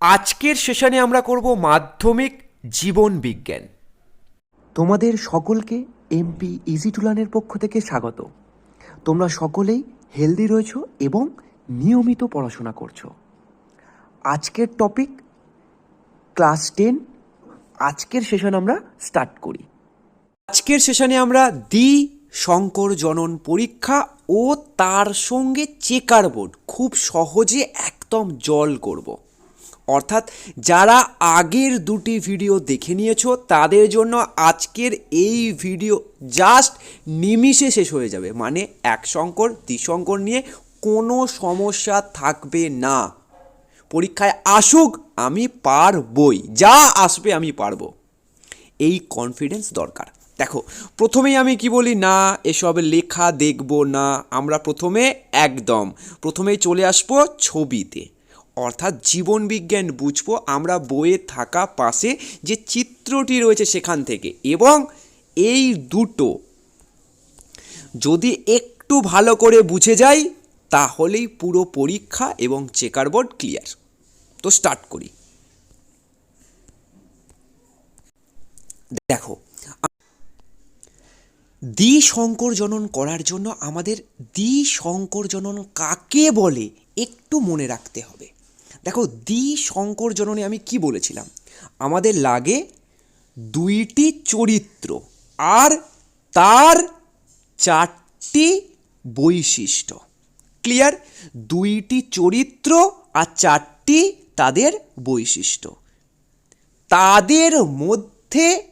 আজকের সেশনে আমরা করব মাধ্যমিক জীবন বিজ্ঞান। তোমাদের সকলকে এমপি ইজি টুলানের পক্ষ থেকে স্বাগত। তোমরা সকলেই হেলদি রয়েছো এবং নিয়মিত পড়াশোনা করছ। আজকের টপিক ক্লাস টেন। আজকের সেশন আমরা স্টার্ট করি। আজকের সেশনে আমরা দ্বি শঙ্কর জনন পরীক্ষা ও তার সঙ্গে চেকার বোর্ড। খুব সহজে একদম জল করব। অর্থাৎ যারা আগের দুটি ভিডিও দেখে নিয়েছো, তাদের জন্য আজকের এই ভিডিও জাস্ট নিমিষে শেষ হয়ে যাবে। মানে এক শঙ্কর দ্বিশঙ্কর নিয়ে কোনো সমস্যা থাকবে না। পরীক্ষায় আসুক, আমি পারবই। যা আসবে, আমি পারব। এই কনফিডেন্স দরকার। দেখো, প্রথমেই আমি কি বলি? না, এসব লেখা দেখব না। আমরা প্রথমে একদম, প্রথমেই চলে আসব ছবিতে। অর্থাৎ জীবন বিজ্ঞান বুঝব আমরা বইয়ে থাকা পাশে যে চিত্রটি রয়েছে সেখান থেকে। এবং এই দুটো যদি একটু ভালো করে বুঝে যাই, তাহলেই পুরো পরীক্ষা এবং চেকার বোর্ড ক্লিয়ার তো স্টার্ট করি। দেখো দ্বি শঙ্কর জনন করার জন্য আমাদের দ্বি শঙ্কর জনন কাকে বলে একটু মনে রাখতে হবে। দেখো দ্বি শঙ্কর জননে আমি কি বলেছিলাম? আমাদের লাগে দুইটি চরিত্র আর তার চারটি বৈশিষ্ট্য। ক্লিয়ার? দুইটি চরিত্র আর চারটি তাদের বৈশিষ্ট্য। তাদের মধ্যে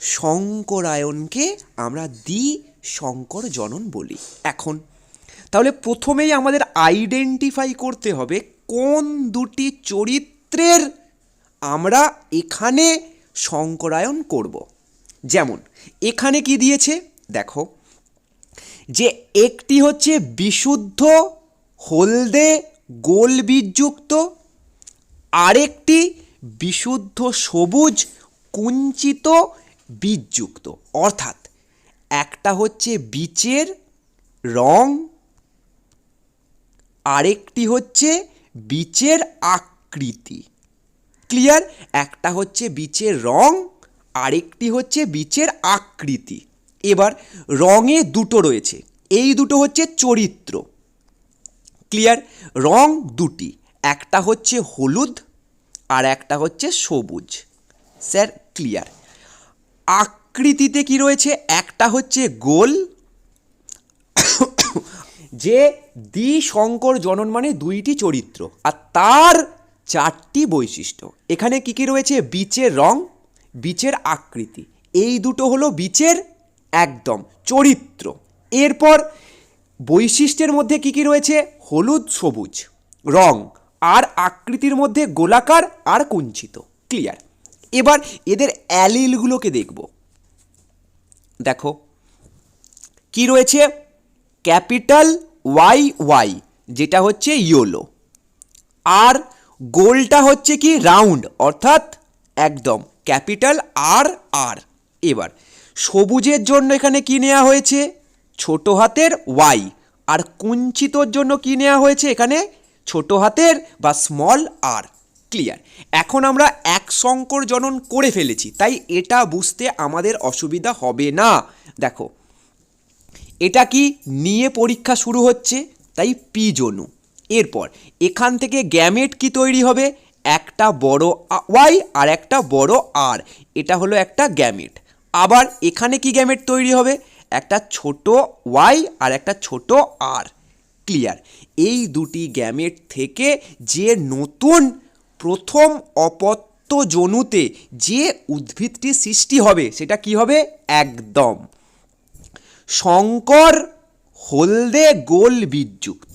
শঙ্করায়নকে আমরা দ্বি শঙ্কর জনন বলি। এখন, তাহলে প্রথমেই আমাদের আইডেন্টিফাই করতে হবে কোন দুটি চরিত্রের আমরা এখানে শঙ্করায়ন করব? যেমন, এখানে কি দিয়েছে? দেখো, যে একটি হচ্ছে বিশুদ্ধ, হলদে, গোল বীজযুক্ত, আরেকটি বিশুদ্ধ সবুজ, কুঞ্চিত বীজযুক্ত। অর্থাৎ একটা হচ্ছে বীচের রং, আরেকটি হচ্ছে বীচের আকৃতি। ক্লিয়ার? একটা হচ্ছে বীচের রং, আরেকটি হচ্ছে বীচের আকৃতি। এবার রঙে দুটো রয়েছে, এই দুটো হচ্ছে চরিত্র। ক্লিয়ার? রং দুটি, একটা হচ্ছে হলুদ আর একটা হচ্ছে সবুজ। Sir, clear? আকৃতিতে কি রয়েছে? একটা হচ্ছে গোল যে দ্বি শঙ্কর জনন মানে দুইটি চরিত্র, আর তার চারটি বৈশিষ্ট্য। এখানে কি কি রয়েছে? বীচের রং, বীচের আকৃতি। এই দুটো হলো বীচের একদম চরিত্র। এরপর বৈশিষ্ট্যের মধ্যে কি কি রয়েছে? হলুদ, সবুজ, রং, আর আকৃতির মধ্যে গোলাকার আর কুঞ্চিত। ক্লিয়ার এবার এদের অ্যালিলগুলোকে দেখব। দেখো, কি রয়েছে? ক্যাপিটাল ওয়াই ওয়াই, যেটা হচ্ছে ইয়োলো। আর গোলটা হচ্ছে কি রাউন্ড, অর্থাৎ একদম ক্যাপিটাল আর আর। এবার, সবুজের জন্য এখানে কি নেওয়া হয়েছে? ছোট হাতের ওয়াই, আর কুঞ্চিতর জন্য কি নেওয়া হয়েছে এখানে? ছোট হাতের বা স্মল আর ক্লিয়ার এখন আমরা এক সংকর জনন করে ফেলেছি, তাই এটা বুঝতে আমাদের অসুবিধা হবে না। দেখো এটা কি নিয়ে পরীক্ষা শুরু হচ্ছে? তাই পি জনু এরপর, এখান থেকে গ্যামেট কি তৈরি হবে? একটা বড় ওয়াই আর একটা বড় আর। এটা হলো একটা গ্যামেট। আবার এখানে কি গ্যামেট তৈরি হবে? একটা ছোট ওয়াই আর একটা ছোট আর। ক্লিয়ার। এই দুটি গ্যামেট থেকে যে নতুন প্রথম অপত্য জনুতে যে উদ্ভিদটি সৃষ্টি হবে, সেটা কি হবে? একদম। শঙ্কর হলদে গোল বীজযুক্ত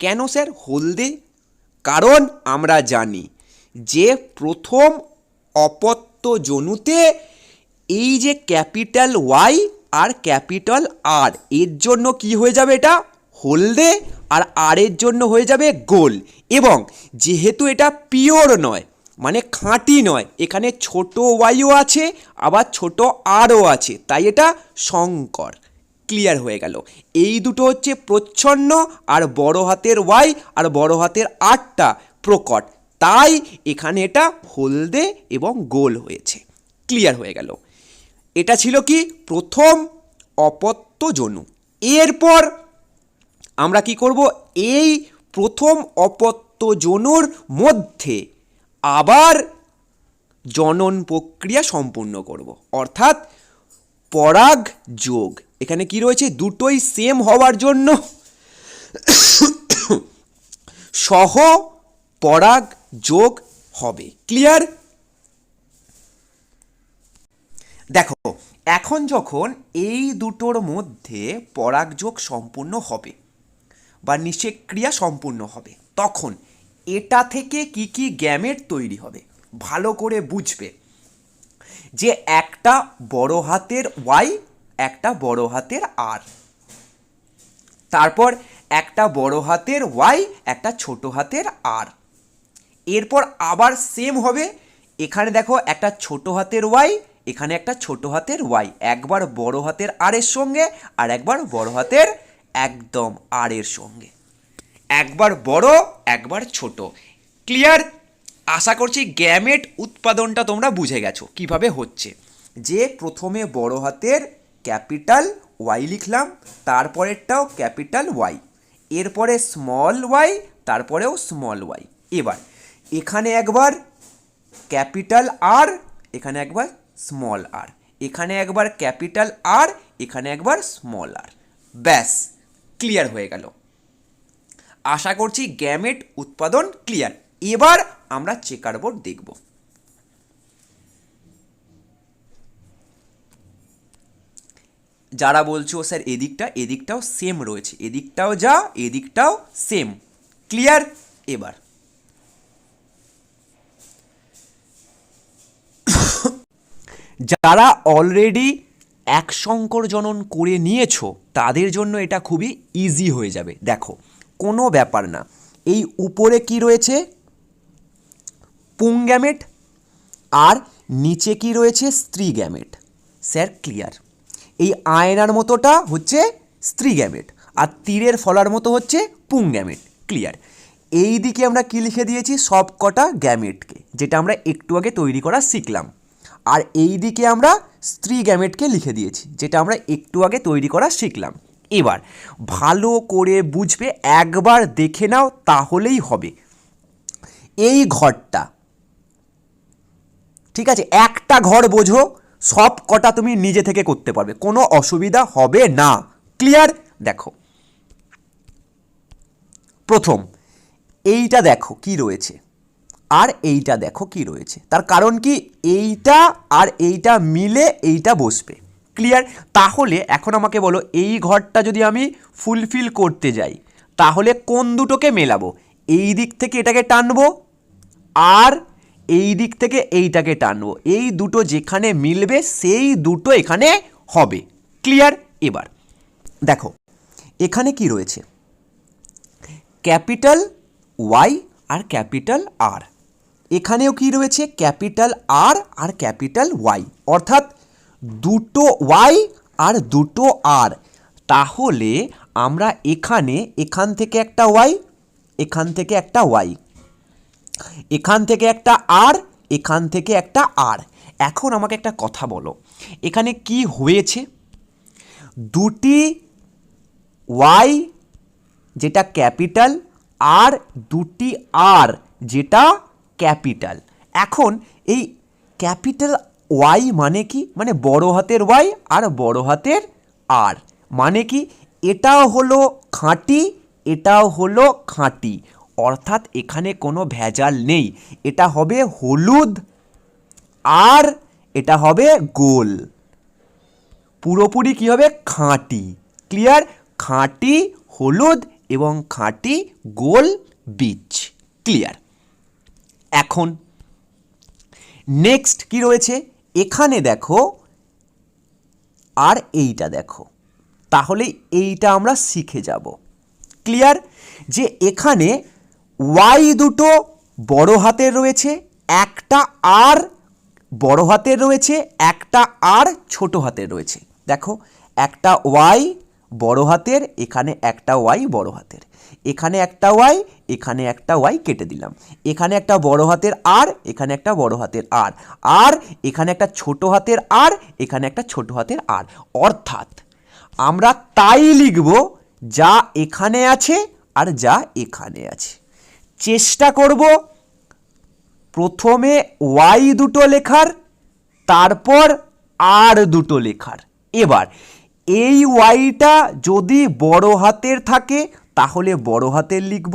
কেন স্যার? হলদে? কারণ আমরা জানি যে প্রথম অপত্য জনুতে এই যে ক্যাপিটাল ওয়াই আর ক্যাপিটাল আর, এর জন্য কি হয়ে যাবে এটা? হলদে আর আর এর জন্য হয়ে যাবে গোল। এবং যেহেতু এটা পিওর নয় মানে খাঁটি নয়, এখানে ছোট ওয়াইও আছে, আবার ছোট আরও আছে, তাই এটা শঙ্কর। ক্লিয়ার হয়ে গেল। এই দুটো হচ্ছে প্রচ্ছন্ন আর বড় হাতের ওয়াই আর বড় হাতের আটটা প্রকট। তাই এখানে এটা হলদে এবং গোল হয়েছে। ক্লিয়ার হয়ে গেল। এটা ছিল কি? প্রথম অপত্য জনু এরপর আমরা কি করব? এই প্রথম অপত্য জনুর মধ্যে আবার জনন প্রক্রিয়া সম্পূর্ণ করব। অর্থাৎ পরাগ যোগ। এখানে কি রয়েছে? দুটোই সেম হওয়ার জন্য সহ পরাগ যোগ হবে। ক্লিয়ার দেখো, এখন যখন এই দুটোর মধ্যে পরাগযোগ সম্পূর্ণ হবে বা নিষেক ক্রিয়া সম্পূর্ণ হবে, তখন এটা থেকে কি কি গ্যামেট তৈরি হবে? ভালো করে বুঝবে যে একটা বড় হাতের ওয়াই একটা বড় হাতের আর। তারপর একটা বড় হাতের ওয়াই, একটা ছোট হাতের আর। এরপর আবার সেম হবে। এখানে দেখো একটা ছোট হাতের ওয়াই, এখানে একটা ছোট হাতের ওয়াই। একবার বড় হাতের আর এর সঙ্গে আর একবার বড় হাতের একদম আর এর সঙ্গে। একবার বড়, একবার ছোট। ক্লিয়ার আশা করছি গ্যামেট উৎপাদনটা তোমরা বুঝে গেছো। কীভাবে হচ্ছে? যে প্রথমে বড় হাতের ক্যাপিটাল ওয়াই লিখলাম, তারপরেরটাও ক্যাপিটাল ওয়াই। এরপরে স্মল ওয়াই, তারপরেও স্মল ওয়াই। এবার, এখানে একবার ক্যাপিটাল আর, এখানে একবার স্মল আর। এখানে একবার ক্যাপিটাল আর, এখানে একবার স্মল আর। ব্যাস, ক্লিয়ার হয়ে গেল। আশা করছি গ্যামেট উৎপাদন ক্লিয়ার। এবার আমরা চেকার বোর্ড দেখব। যারা বলছো, স্যার, এদিকটা, এদিকটাও সেম রয়েছে। এদিকটাও যা, এদিকটাও সেম ক্লিয়ার এবার। যারা অলরেডি এক সংকর জনন করে নিয়েছো, তাদের জন্য এটা খুবই ইজি হয়ে যাবে। দেখো, কোনো ব্যাপার না। এই উপরে কি রয়েছে? পুং গ্যামেট আর নিচে কি রয়েছে? স্ত্রী গ্যামেট স্যার ক্লিয়ার এই আয়নার মতোটা হচ্ছে স্ত্রী গ্যামেট, আর তীরের ফলার মতো হচ্ছে পুং গ্যামেট, ক্লিয়ার। এই দিকে আমরা কী লিখে দিয়েছি? সব কটা গ্যামেটকে, যেটা আমরা একটু আগে তৈরি করা শিখলাম। আর এই দিকে আমরা স্ত্রী গ্যামেটকে লিখে দিয়েছি, যেটা আমরা একটু আগে তৈরি করা শিখলাম। এবার, ভালো করে বুঝবে, একবার দেখে নাও, তাহলেই হবে। এই ঘরটা, ঠিক আছে, একটা ঘর বোঝো সব কটা তুমি নিজে থেকে করতে পারবে। কোনো অসুবিধা হবে না। ক্লিয়ার দেখো। প্রথম, এইটা দেখো কি রয়েছে। আর এইটা দেখো কি রয়েছে। তার কারণ কি? এইটা আর এইটা মিলে এইটা বসবে। ক্লিয়ার তাহলে এখন আমাকে বলো, এই ঘরটা যদি আমি ফুলফিল করতে যাই, তাহলে কোন দুটোকে মেলাবো? এই দিক থেকে এটাকে টানবো, আর এই দিক থেকে এইটাকে টানবো। এই দুটো যেখানে মিলবে, সেই দুটো এখানে হবে। ক্লিয়ার এবার, দেখো, এখানে কি রয়েছে? ক্যাপিটাল ওয়াই আর ক্যাপিটাল আর। এখানেও কি রয়েছে? ক্যাপিটাল আর আর ক্যাপিটাল ওয়াই। অর্থাৎ দুটো ওয়াই আর দুটো আর। তাহলে আমরা এখানে, এখান থেকে একটা ওয়াই, এখান থেকে একটা ওয়াই। এখান থেকে একটা আর, এখান থেকে একটা আর। এখন আমাকে একটা কথা বলো। এখানে কি হয়েছে? দুটি ওয়াই, যেটা ক্যাপিটাল, আর দুটি আর, যেটা ক্যাপিটাল। এখন এই ক্যাপিটাল ওয়াই মানে কি? মানে বড় হাতের ওয়াই আর বড় হাতের আর। মানে কি? এটাও হলো খাঁটি এটাও হলো খাঁটি। অর্থাৎ এখানে কোনো ভেজাল নেই। এটা হবে হলুদ আর এটা হবে গোল। পুরোপুরি কী হবে? খাঁটি। ক্লিয়ার? খাঁটি হলুদ এবং খাঁটি গোল বীজ। ক্লিয়ার? এখন নেক্সট কি রয়েছে? এখানে দেখো আর এইটা দেখো। তাহলে এইটা আমরা শিখে যাব। ক্লিয়ার? যে এখানে ওয়াই দুটো বড় হাতের রয়েছে, একটা আর বড় হাতের রয়েছে, একটা আর ছোট হাতের রয়েছে। দেখো, একটা ওয়াই বড় হাতের, এখানে একটা ওয়াই বড় হাতের। এখানে একটা ওয়াই এখানে একটা ওয়াই কেটে দিলাম। এখানে একটা বড় হাতের আর এখানে একটা বড় হাতের আর আর এখানে একটা ছোট হাতের আর এখানে একটা ছোট হাতের আর অর্থাৎ, আমরা তাই লিখব যা এখানে আছে আর যা এখানে আছে। চেষ্টা করব। প্রথমে ওয়াই দুটো লেখার, তারপর আর দুটো লেখার। এবার, এই ওয়াইটা যদি বড় হাতের থাকে, তাহলে বড় হাতের লিখব।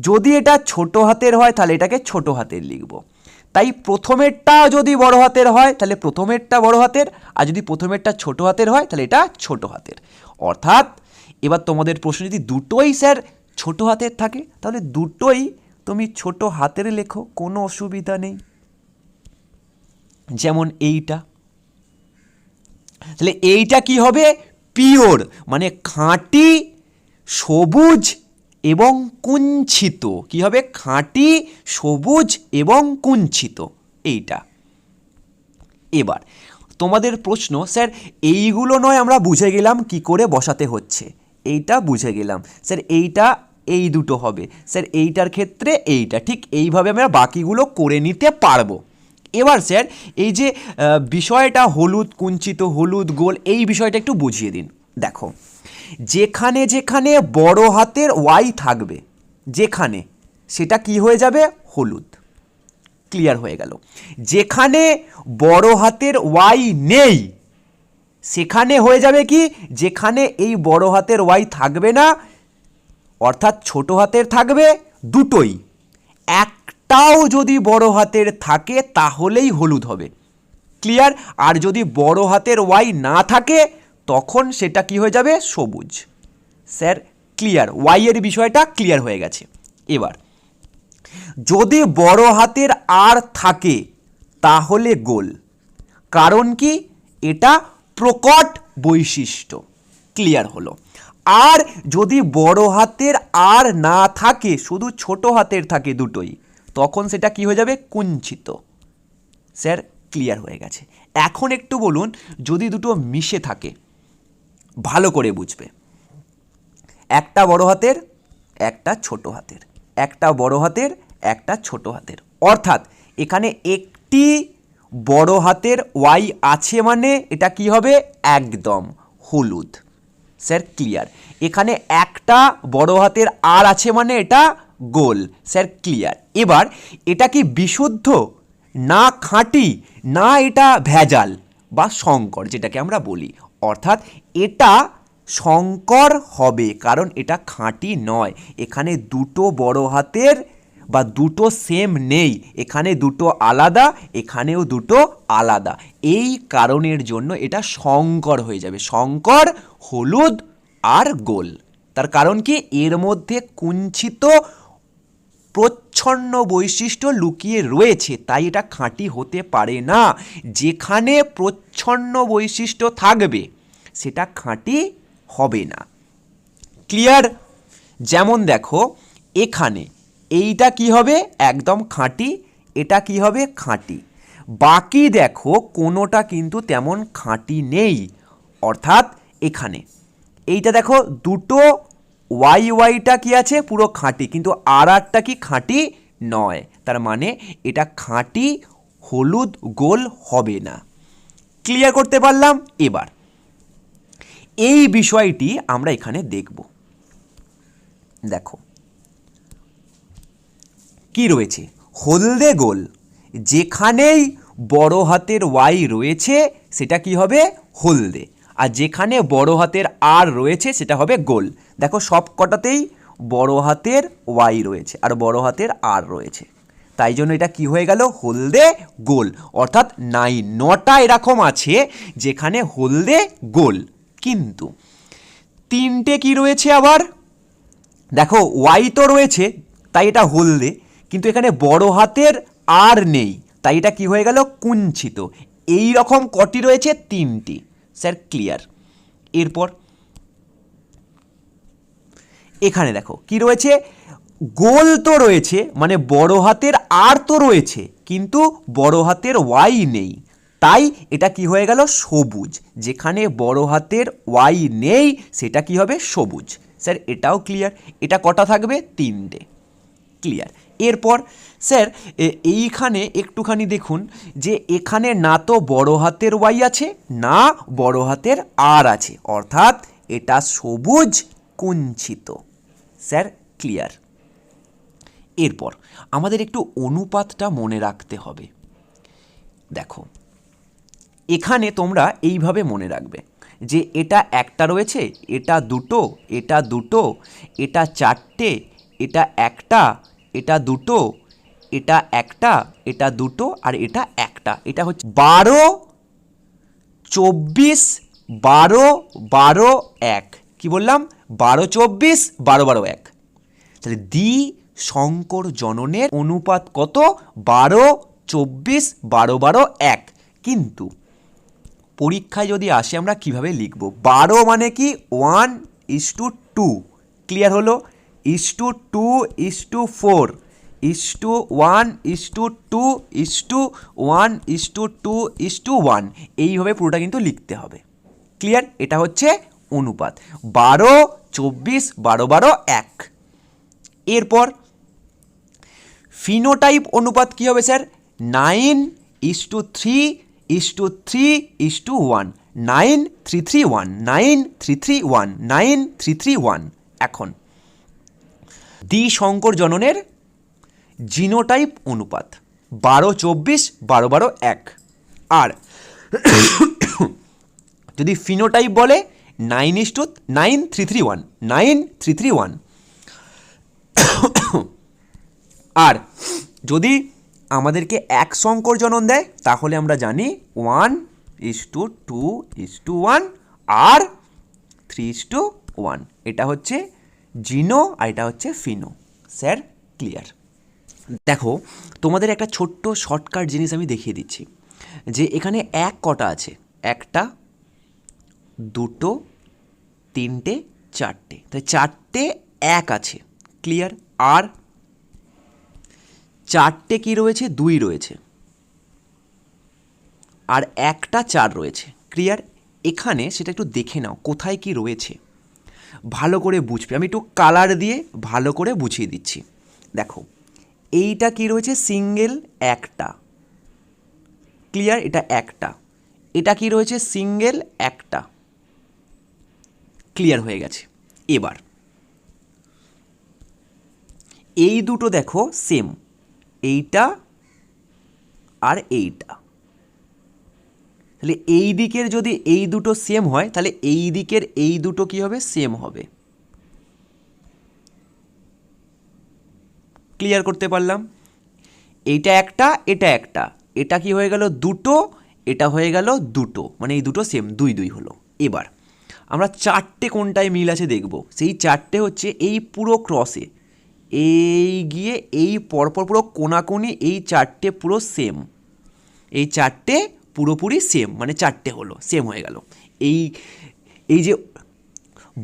যদি এটা ছোট হাতের হয়, তাহলে এটাকে ছোট হাতের লিখব। তাই প্রথমেরটা যদি বড় হাতের হয়, তাহলে প্রথমেরটা বড় হাতের, আর যদি প্রথমেরটা ছোট হাতের হয়, তাহলে এটা ছোট হাতের। অর্থাৎ, এবার তোমাদের প্রশ্ন যদি দুটোই, স্যার ছোট হাতের থাকে, তাহলে দুটোই তুমি ছোট হাতের লেখো, কোনো অসুবিধা নেই। যেমন এইটা। তাহলে এইটা কি হবে? পিওর মানে খাঁটি, সবুজ এবং কুঞ্চিত কি হবে? খাঁটি, সবুজ এবং কুঞ্চিত এইটা। এবার, তোমাদের প্রশ্ন, স্যার, এইগুলো নয় আমরা বুঝে গেলাম কি করে বসাতে হচ্ছে। এইটা বুঝে গেলাম। স্যার, এইটা এই দুটো হবে। স্যার, এইটার ক্ষেত্রে এইটা। ঠিক এইভাবে আমরা বাকিগুলো করে নিতে পারব। এবার স্যার, এই যে বিষয়টা হলুদ কুঞ্চিত, হলুদ গোল, এই বিষয়টা একটু বুঝিয়ে দিন। দেখো, যেখানে যেখানে বড় হাতের ওয়াই থাকবে, যেখানে, সেটা কি হয়ে যাবে? হলুদ। ক্লিয়ার হয়ে গেল। যেখানে বড় হাতের ওয়াই নেই সেখানে হয়ে যাবে কি? যেখানে এই বড় হাতের ওয়াই থাকবে না, অর্থাৎ ছোট হাতের থাকবে দুটোই। একটাও যদি বড় হাতের থাকে, তাহলেই হলুদ হবে। ক্লিয়ার? আর যদি বড় হাতের ওয়াই না থাকে, তখন সেটা কি হয়ে যাবে? সবুজ। Sir, clear. ওয়াইয়ের বিষয়টা ক্লিয়ার হয়ে গেছে। এবার, যদি বড় হাতের আর থাকে, তাহলে গোল। কারণ কি? এটা প্রকট বৈশিষ্ট্য। ক্লিয়ার হলো। আর যদি বড় হাতের আর না থাকে, শুধু ছোট হাতের থাকে দুটোই, তখন সেটা কি হয়ে যাবে? কুঞ্চিত। স্যার ক্লিয়ার হয়ে গেছে। এখন একটু বলুন, যদি দুটো মিশে থাকে, ভালো করে বুঝবে। একটা বড় হাতের, একটা ছোট হাতের। একটা বড় হাতের, একটা ছোট হাতের। অর্থাৎ, এখানে একটি বড় হাতের ওয়াই আছে মানে এটা কি হবে? একদম হলুদ। Sir, clear. এখানে একটা বড় হাতের আর আছে মানে এটা গোল। Sir, clear. এবার এটা কি বিশুদ্ধ? না খাঁটি? না এটা ভেজাল বা শঙ্কর, যেটাকে আমরা বলি। অর্থাৎ এটা শঙ্কর হবে, কারণ এটা খাঁটি নয়। এখানে দুটো বড় হাতের বা দুটো সেম নেই, এখানে দুটো আলাদা, এখানেও দুটো আলাদা। এই কারণের জন্য এটা শঙ্কর হয়ে যাবে। শঙ্কর হলুদ আর গোল। তার কারণ কি? এর মধ্যে কুঞ্চিত প্রচ্ছন্ন বৈশিষ্ট্য লুকিয়ে রয়েছে, তাই এটা খাঁটি হতে পারে না। যেখানে প্রচ্ছন্ন বৈশিষ্ট্য থাকবে, সেটা খাঁটি হবে না। ক্লিয়ার? যেমন দেখো, এখানে এইটা কি হবে? একদম খাঁটি। এটা কি হবে? খাঁটি। বাকি দেখো, কোনোটা কিন্তু তেমন খাঁটি নেই। অর্থাৎ এখানে। এইটা দেখো, দুটো ওয়াই ওয়াইটা কি আছে? পুরো খাঁটি। কিন্তু আর আরটা কি খাঁটি নয়। তার মানে এটা খাঁটি, হলুদ, গোল হবে না। ক্লিয়ার করতে পারলাম? এবার। এই বিষয়টি আমরা এখানে দেখব। দেখো। কি রয়েছে? হলদে গোল। যেখানেই বড় হাতের ওয়াই রয়েছে, সেটা কি হবে? হলদে। আর যেখানে বড় হাতের আর রয়েছে, সেটা হবে গোল। দেখো, সব কটাতেই বড় হাতের ওয়াই রয়েছে আর বড় হাতের আর রয়েছে। তাই জন্য এটা কি হয়ে গেল? হলদে গোল। অর্থাৎ নাই, নটা এরকম আছে যেখানে হলদে গোল। কিন্তু তিনটে কি রয়েছে আবার? দেখো, ওয়াই তো রয়েছে, তাই এটা হলদে। কিন্তু এখানে বড় হাতের আর নেই। তাই এটা কি হয়ে গেল? কুঞ্চিত এই রকম কটি রয়েছে? তিনটি। Sir, clear. এরপর এখানে দেখো, কি রয়েছে? গোল তো রয়েছে মানে বড় হাতের আর তো রয়েছে, কিন্তু বড় হাতের ওয়াই নেই। তাই এটা কি হয়ে গেল? সবুজ। যেখানে বড় হাতের ওয়াই নেই, সেটা কি হবে? সবুজ। স্যার, এটাও ক্লিয়ার। এটা কটা থাকবে? তিনটে। ক্লিয়ার এরপর, স্যার এইখানে একটুখানি দেখুন যে এখানে না তো বড় হাতের ওয়াই আছে, না বড় হাতের আর আছে। অর্থাৎ এটা সবুজ কুঞ্চিত। স্যার ক্লিয়ার এরপর, আমাদের একটু অনুপাতটা মনে রাখতে হবে। দেখো, এখানে তোমরা এইভাবে মনে রাখবে যে এটা একটা রয়েছে, এটা দুটো এটা দুটো, এটা চারটে, এটা একটা এটা দুটো, এটা একটা, এটা দুটো আর এটা একটা। এটা হচ্ছে বারো, চব্বিশ, বারো বারো, এক। কি বললাম? বারো, চব্বিশ, বারো বারো, এক। তাহলে দ্বি শঙ্কর জননের অনুপাত কত? বারো, চব্বিশ, বারো বারো, এক। কিন্তু পরীক্ষায় যদি আসে আমরা কীভাবে লিখব? বারো মানে কি? One is to two. Clear হলো? Is to two is to four is to one is to two is to one is to two is to one এইভাবে পুরোটা কিন্তু লিখতে হবে ক্লিয়ার এটা হচ্ছে অনুপাত বারো চব্বিশ বারো বারো এক এরপর ফিনোটাইপ অনুপাত কী হবে sir nine is to three is to three is to one nine three three one nine three three one nine three three one এখন দ্বি শঙ্কর জননের জিনোটাইপ অনুপাত, বারো চব্বিশ, বারো বারো এক। আর যদি ফিনোটাইপ বলে, nine is to nine three three one, nine three three one. আর যদি আমাদেরকে এক সংকর জনন দেয়, তাহলে আমরা জানি one is to two is to one, R three is to one. এটা হচ্ছে জিনো আর এটা হচ্ছে ফিনো। Sir, clear. দেখো, তোমাদের একটা ছোট্ট শর্টকাট জিনিস আমি দেখিয়ে দিচ্ছি। যে এখানে এক কটা আছে। একটা, দুটো, তিনটে, চারটে। তাই চারটে এক আছে। ক্লিয়ার? আর চারটে কি রয়েছে? দুই রয়েছে। আর একটা চার রয়েছে। ক্লিয়ার? এখানে সেটা একটু দেখে নাও, কোথায় কি রয়েছে। ভালো করে বুঝবে। আমি একটু কালার দিয়ে ভালো করে বুঝিয়ে দিচ্ছি। দেখো, এইটা কি রয়েছে? সিঙ্গেল একটা। ক্লিয়ার এটা একটা। এটা কি রয়েছে? সিঙ্গেল একটা। ক্লিয়ার হয়ে গেছে। এবার, এই দুটো দেখো সেম এইটা আর এইটা। তাহলে এই দিকের যদি এই দুটো সেম হয়, তাহলে এই দিকের এই দুটো কি হবে? সেম হবে। ক্লিয়ার করতে পারলাম? এইটা একটা, এটা একটা। এটা কি হয়ে গেল দুটো, এটা হয়ে গেল দুটো। মানে এই দুটো সেম দুই দুই হলো। এবার, আমরা চারটে কোনটায় মিল আছে দেখব। সেই চারটে হচ্ছে এই পুরো ক্রসে এই গিয়ে এই পরপর পুরো কোনাকুনি এই চারটে পুরো সেম এই চারটে পুরোপুরি সেম মানে চারটে হলো সেম হয়ে গেল। এই এই যে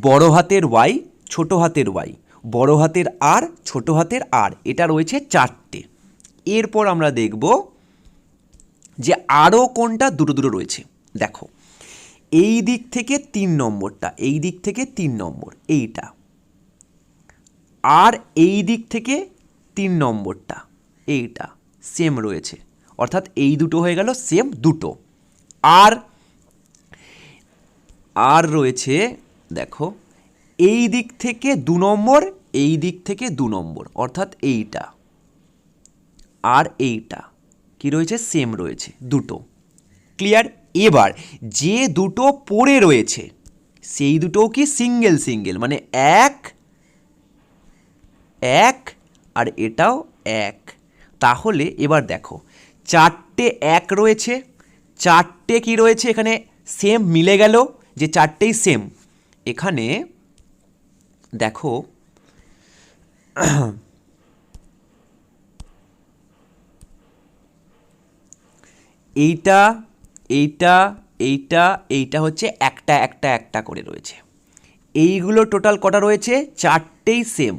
বড় হাতের ওয়াই ছোট হাতের ওয়াই বড় হাতের আর ছোট হাতের আর এটা রয়েছে চারটে। এরপর আমরা দেখব যে আরও কোনটা দুটো দুটো রয়েছে। দেখো, এই দিক থেকে তিন নম্বরটা, এই দিক থেকে তিন নম্বর, এইটা। আর এই দিক থেকে তিন নম্বরটা, এইটা সেম রয়েছে। অর্থাৎ এই দুটো হয়ে গেল সেম দুটো। আর আর রয়েছে, দেখো, এই দিক থেকে দু নম্বর, এই দিক থেকে দু নম্বর, অর্থাৎ এইটা। আর এইটা, কি রয়েছে? সেম রয়েছে, দুটো। ক্লিয়ার এবার, যে দুটো পড়ে রয়েছে, সেই দুটোও কি সিঙ্গেল সিঙ্গেল মানে এক এক, আর এটাও এক। তাহলে এবার দেখো চারটে এক রয়েছে, চারটে কি রয়েছে এখানে? সেম মিলে গেল যে চারটেই সেম এখানে দেখো, এইটা এইটা এইটা এইটা হচ্ছে একটা একটা একটা করে রয়েছে। এইগুলো টোটাল কটা রয়েছে? চারটেই সেম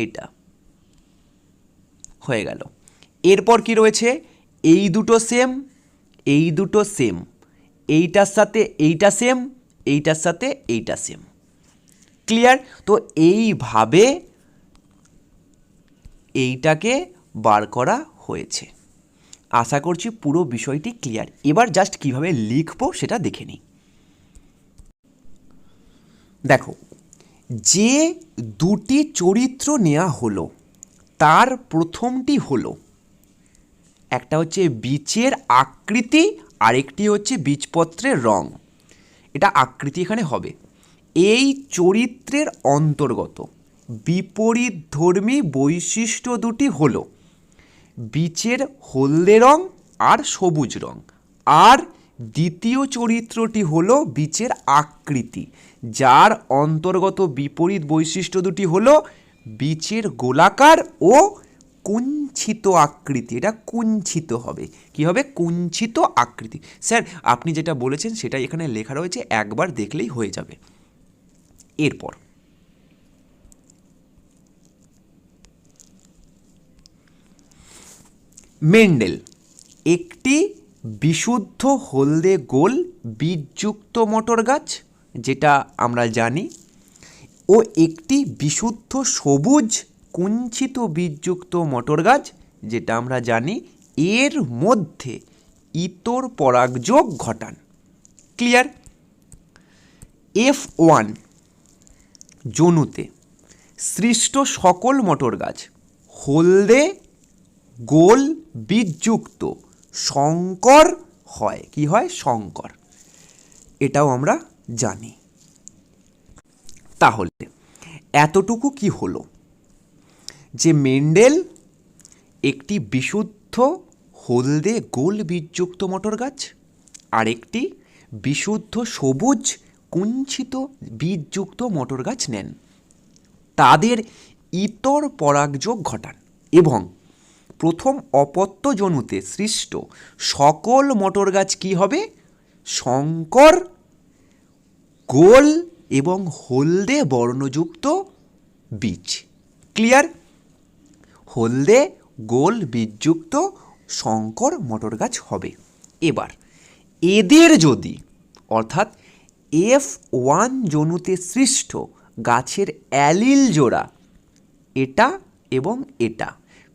এইটা হয়ে গেল। এরপর কি রয়েছে? এই দুটো সেম এই দুটো সেম এইটার সাথে এইটা সেম এইটার সাথে এইটা সেম ক্লিয়ার তো এইভাবে এইটাকে বার করা হয়েছে। আশা করছি পুরো বিষয়টি ক্লিয়ার এবার জাস্ট কীভাবে লিখব সেটা দেখে নিই। দেখো, যে দুটি চরিত্র নেওয়া হলো, তার প্রথমটি হলো একটা হচ্ছে বীজের আকৃতি, আরেকটি হচ্ছে বীজপত্রের রং। এটা আকৃতি এখানে হবে। এই চরিত্রের অন্তর্গত বিপরীত ধর্মী বৈশিষ্ট্য দুটি হল বীচের হলদে রং আর সবুজ রং। আর দ্বিতীয় চরিত্রটি হল বীচের আকৃতি, যার অন্তর্গত বিপরীত বৈশিষ্ট্য দুটি হল বীচের গোলাকার ও কুঞ্চিত আকৃতি, এটা কুঞ্চিত হবে। কি হবে? কুঞ্চিত আকৃতি। স্যার, আপনি যেটা বলেছেন সেটা এখানে লেখা রয়েছে, একবার দেখলেই হয়ে যাবে। এরপর। মেন্ডেল, একটি বিশুদ্ধ হলদে গোল বীজযুক্ত মটর গাছ, যেটা আমরা জানি, ও একটি বিশুদ্ধ সবুজ কুঞ্চিত বীজযুক্ত মটর গাছ যেটা আমরা জানি এর মধ্যে ইতর পরাগযোগ ঘটান। ক্লিয়ার এফ ওয়ান জনুতে সৃষ্ট সকল মটর গাছ হলদে গোল বীজযুক্ত, শঙ্কর হয়। কি হয়? শঙ্কর। এটাও আমরা জানি। তাহলে, এতটুকু কি হলো? যে মেন্ডেল একটি বিশুদ্ধ, হলদে গোল বীজযুক্ত মটর গাছ আরেকটি বিশুদ্ধ সবুজ, কুঞ্চিত বীজযুক্ত মটর গাছ নেন। তাদের ইতর পরাগযোগ ঘটান এবং প্রথম অপত্য জনুতে সৃষ্ট সকল মটর গাছ কী হবে? শঙ্কর, গোল এবং হলদে বর্ণযুক্ত বীজ। ক্লিয়ার? হলদে গোল বীজযুক্ত শঙ্কর মটর গাছ হবে। এবার, এদের যদি, অর্থাৎ এফ ওয়ান জনুতে সৃষ্ট গাছের অ্যালিল জোড়া, এটা এবং এটা,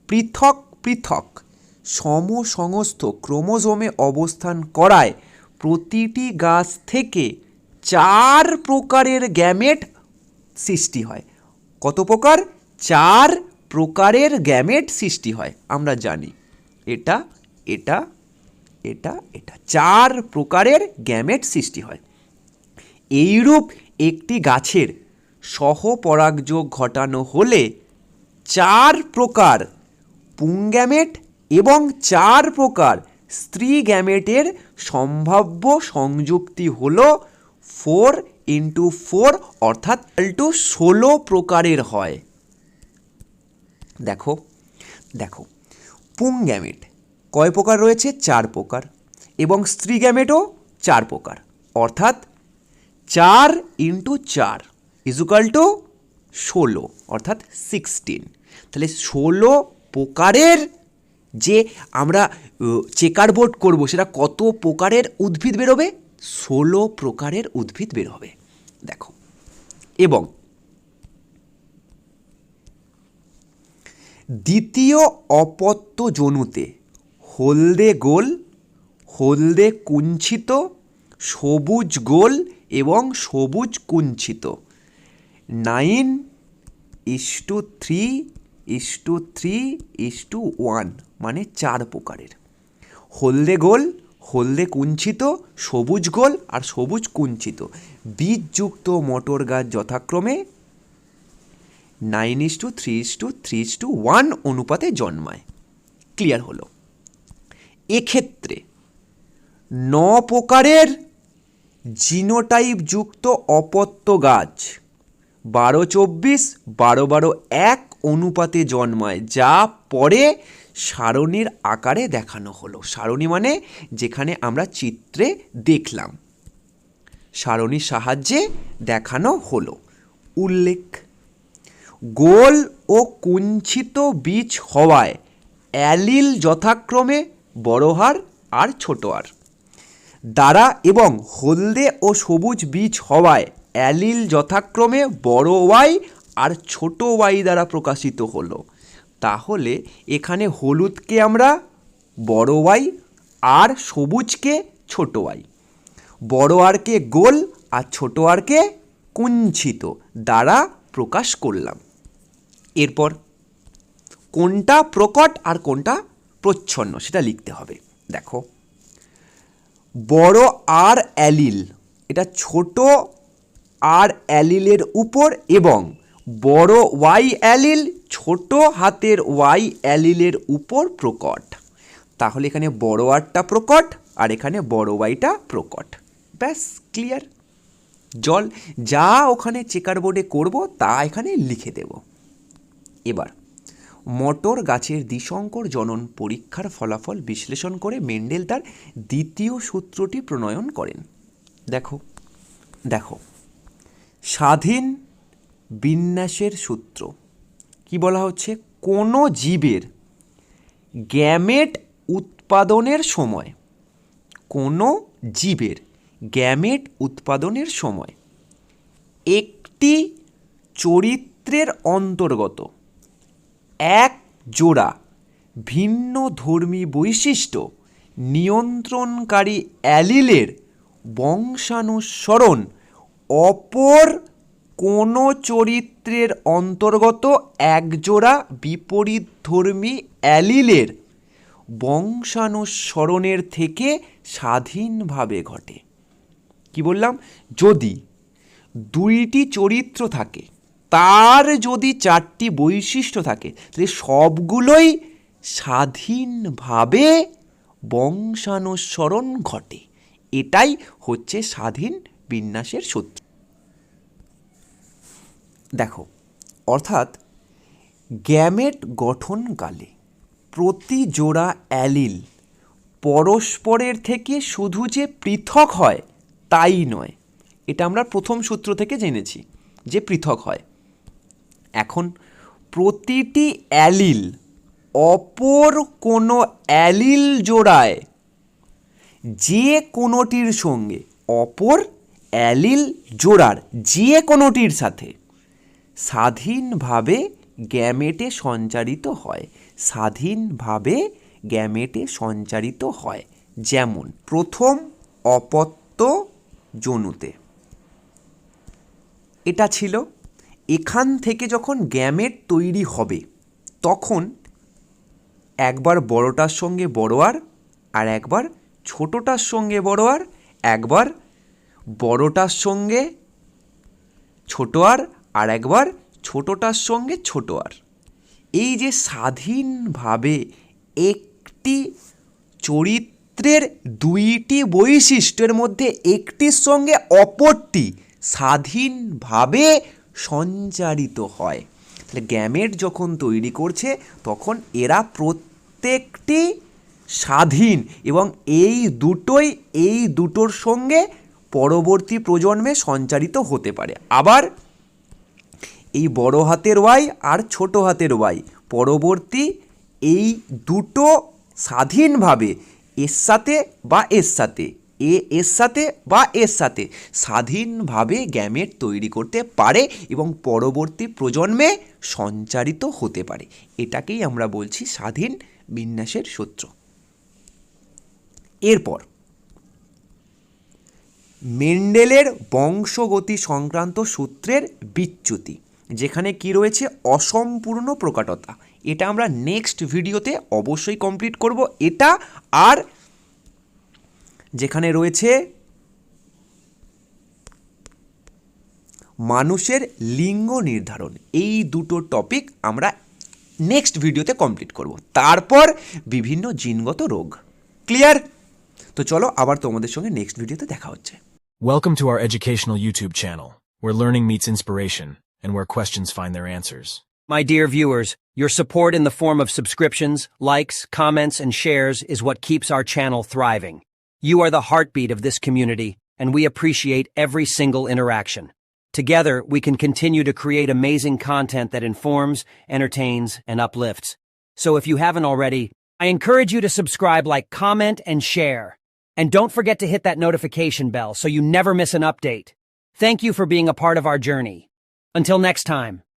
পৃথক পৃথক, সমসংস্থ ক্রোমোজোমে অবস্থান করায় প্রতিটি গাছ থেকে চার প্রকারের গ্যামেট সৃষ্টি হয়। কত প্রকার? চার প্রকারের গ্যামেট সৃষ্টি হয়, আমরা জানি। এটা এটা এটা এটা। চার প্রকারের গ্যামেট সৃষ্টি হয়। এইরূপ একটি গাছের সহপরাগযোগ ঘটানো হলে চার প্রকার পুংগ্যামেট এবং চার প্রকার স্ত্রী গ্যামেটের সম্ভাব্য সংযুক্তি হল ফোর ইন্টু ফোর, অর্থাৎ টু ষোলো প্রকারের হয়। দেখো দেখো পুংগ্যামেট কয় প্রকার রয়েছে? চার প্রকার। এবং স্ত্রী গ্যামেটও চার প্রকার। অর্থাৎ চার ইন্টু চার ইজুকাল টু ষোলো, অর্থাৎ সিক্সটিন তাহলে ষোলো প্রকারের যে আমরা চেকার বোর্ড করব, সেটা কত প্রকারের উদ্ভিদ বেরোবে? ষোলো প্রকারের উদ্ভিদ বের হবে দেখো, এবং দ্বিতীয় অপত্য জনুতে, হলদে গোল, হলদে কুঞ্চিত সবুজ গোল এবং সবুজ কুঞ্চিত nine is to three is to three is to one মানে চার প্রকারের। হলদে গোল, হলদে কুঞ্চিত সবুজ গোল আর সবুজ কুঞ্চিত বীজযুক্ত মটর গাছ যথাক্রমে nine is to three is to three is to one অনুপাতে জন্মায়। ক্লিয়ার হলো। এক্ষেত্রে ন প্রকারের জিনোটাইপ যুক্ত অপত্য গাছ বারো চব্বিশ বারো বারো এক অনুপাতে জন্মায়, যা পরে সারণীর আকারে দেখানো হলো। সারণী মানে যেখানে আমরা চিত্রে দেখলাম। সারণীর সাহায্যে দেখানো হলো। উল্লেখ গোল ও কুঞ্চিত বীজ হওয়ায় অ্যালিল যথাক্রমে বড় হার আর ছোট হার দ্বারা এবং হলদে ও সবুজ বীজ হওয়ায় অ্যালিল যথাক্রমে বড় ওয়াই আর ছোট ওয়াই দ্বারা প্রকাশিত হলো। তাহলে এখানে হলুদকে আমরা বড় ওয়াই আর সবুজকে ছোট ওয়াই। বড় আরকে গোল আর ছোট আরকে কুঞ্চিত দ্বারা প্রকাশ করলাম। এরপর কোনটা প্রকট আর কোনটা প্রচ্ছন্ন, সেটা লিখতে হবে। দেখো, বড় আর অ্যালিল, এটা ছোট আর অ্যালিলের উপর এবং বড় ওয়াই অ্যালিল, ছোট হাতের ওয়াই অ্যালিলের উপর প্রকট। তাহলে এখানে বড় আরটা প্রকট আর এখানে বড় ওয়াইটা প্রকট। ব্যাস, ক্লিয়ার। জল, যা ওখানে চেকার বোর্ডে করব, তা এখানে লিখে দেব। এবার, মটর গাছের দ্বিসংকর জনন পরীক্ষার ফলাফল বিশ্লেষণ করে মেন্ডেল তার দ্বিতীয় সূত্রটি প্রণয়ন করেন। দেখো দেখো, স্বাধীন বিন্যাসের সূত্র, কি বলা হচ্ছে? কোনো জীবের গ্যামেট উৎপাদনের সময়, কোনো জীবের গ্যামেট উৎপাদনের সময় একটি চরিত্রের অন্তর্গত এক জোড়া ভিন্ন ধর্মী বৈশিষ্ট্য নিয়ন্ত্রণকারী অ্যালিলের বংশানুসরণ অপর কোনো চরিত্রের অন্তর্গত একজোড়া বিপরীতধর্মী অ্যালিলের বংশানুসরণের থেকে স্বাধীনভাবে ঘটে। কি বললাম? যদি দুইটি চরিত্র থাকে তার যদি চারটি বৈশিষ্ট্য থাকে, তাহলে সবগুলোই স্বাধীনভাবে বংশানুসরণ ঘটে। এটাই হচ্ছে স্বাধীন বিন্যাসের সত্যি দেখো, অর্থাৎ গ্যামেট গঠনকালে প্রতি জোড়া অ্যালিল পরস্পরের থেকে শুধু যে পৃথক হয়, তাই নয়। এটা আমরা প্রথম সূত্র থেকে জেনেছি যে পৃথক হয়। এখন প্রতিটি অ্যালিল অপর কোনো অ্যালিল জোড়ায় যে কোনোটির সঙ্গে অপর অ্যালিল জোড়ার যে কোনোটির সাথে স্বাধীনভাবে গ্যামেটে সঞ্চারিত হয়, স্বাধীনভাবে গ্যামেটে সঞ্চারিত হয়। যেমন, প্রথম অপত্য জনুতে। এটা ছিল এখান থেকে যখন গ্যামেট তৈরি হবে, তখন একবার বড়টার সঙ্গে বড় আর আর একবার ছোটটার সঙ্গে বড় আর, একবার বড়টার সঙ্গে ছোট আর আর একবার ছোটটার সঙ্গে ছোট আর। এই যে স্বাধীনভাবে একটি চরিত্রের দুইটি বৈশিষ্ট্যের মধ্যে একটির সঙ্গে অপরটি স্বাধীনভাবে সঞ্চারিত হয়। তাহলে গ্যামেট যখন তৈরি করছে, তখন এরা প্রত্যেকটি স্বাধীন এবং এই দুটোই, এই দুটোর সঙ্গে পরবর্তী প্রজন্মে সঞ্চারিত হতে পারে। আবার এই বড় হাতের ওয়াই আর ছোট হাতের ওয়াই পরবর্তী এই দুটো স্বাধীনভাবে এর সাথে বা এর সাথে এ, এর সাথে বা এর সাথে স্বাধীনভাবে গ্যামেট তৈরি করতে পারে এবং পরবর্তী প্রজন্মে সঞ্চারিত হতে পারে। এটাকেই আমরা বলছি স্বাধীন বিন্যাসের সূত্র। এরপর, মেন্ডেলের বংশগতি সংক্রান্ত সূত্রের বিচ্যুতি, যেখানে কি রয়েছে? অসম্পূর্ণ প্রকাটতা। এটা আমরা নেক্সট ভিডিওতে অবশ্যই কমপ্লিট করব। এটা আর যেখানে রয়েছে মানুষের লিঙ্গ নির্ধারণ এই দুটো টপিক আমরা নেক্সট ভিডিওতে কমপ্লিট করব তারপর বিভিন্ন জিনগত রোগ ক্লিয়ার তো চলো আবার তোমাদের সঙ্গে নেক্সট ভিডিওতে দেখা হচ্ছে Welcome to our educational YouTube channel, where learning meets inspiration and where questions find their answers. My dear viewers, your support in the form of subscriptions, likes, comments, and shares is what keeps our channel thriving. You are the heartbeat of this community, and we appreciate every single interaction. Together, we can continue to create amazing content that informs, entertains, and uplifts. So if you haven't already, I encourage you to subscribe, like, comment, and share. And don't forget to hit that notification bell so you never miss an update. Thank you for being a part of our journey. Until next time.